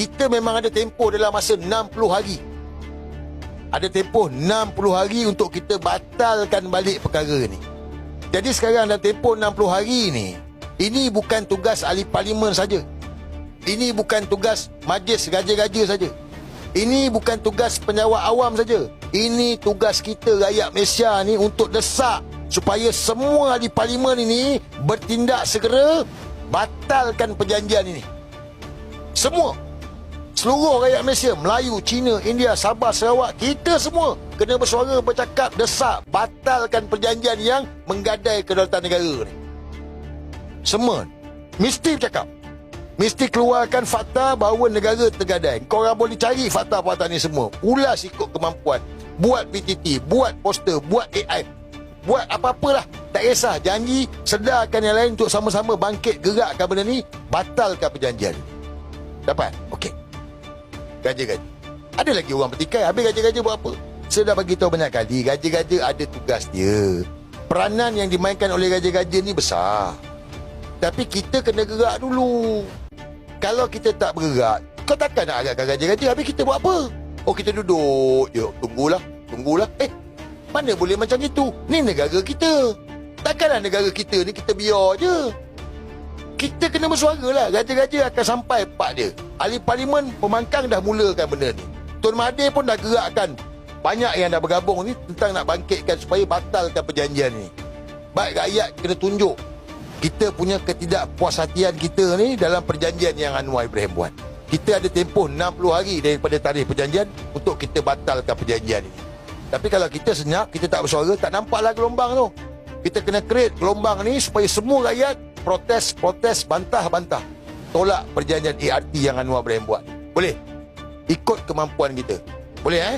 kita memang ada tempoh dalam masa 60 hari. Ada tempoh 60 hari untuk kita batalkan balik perkara ni. Jadi sekarang dalam tempoh 60 hari ni, ini bukan tugas ahli parlimen saja. Ini bukan tugas majlis raja-raja saja. Ini bukan tugas penjawat awam saja. Ini tugas kita rakyat Malaysia ni untuk desak supaya semua ahli parlimen ini bertindak segera batalkan perjanjian ini. Semua Seluruh rakyat Malaysia, Melayu, Cina, India, Sabah, Sarawak, kita semua kena bersuara bercakap, desak, batalkan perjanjian yang menggadai kedaulatan negara ni. Semua mesti bercakap. Mesti keluarkan fakta bahawa negara tergadai. Kau orang boleh cari fakta-fakta ni semua. Ulas ikut kemampuan. Buat PTT, buat poster, buat AI. Buat apa-apalah. Tak kisah. Janji sedarkan yang lain untuk sama-sama bangkit gerakkan benda ni. Batalkan perjanjian. Dapat? Okey. Gaja-gaja. Ada lagi orang bertikai. Habis gaja-gaja buat apa? Saya dah bagi tahu banyak kali. Gaja-gaja ada tugas dia. Peranan yang dimainkan oleh gaja-gaja ni besar. Tapi kita kena gerak dulu. Kalau kita tak bergerak, kau takkan nak agakkan gaja-gaja. Habis kita buat apa? Oh, kita duduk je. Tunggulah. Tunggulah. Eh, mana boleh macam itu? Ni negara kita. Takkanlah negara kita ni kita biar je. Kita kena bersuara lah. Gaja-gaja akan sampai part dia. Ahli parlimen pemangkang dah mulakan benda ni. Tun Mahathir pun dah gerakkan. Banyak yang dah bergabung ni tentang nak bangkitkan supaya batalkan perjanjian ni. Baik rakyat kena tunjuk kita punya ketidakpuashatian kita ni dalam perjanjian yang Anwar Ibrahim buat. Kita ada tempoh 60 hari daripada tarikh perjanjian untuk kita batalkan perjanjian ini. Tapi kalau kita senyap, kita tak bersuara, tak nampaklah gelombang tu. Kita kena create gelombang ni supaya semua rakyat protes, protes, bantah, bantah. Tolak perjanjian ART yang Anwar Ibrahim buat. Boleh? Ikut kemampuan kita. Boleh eh?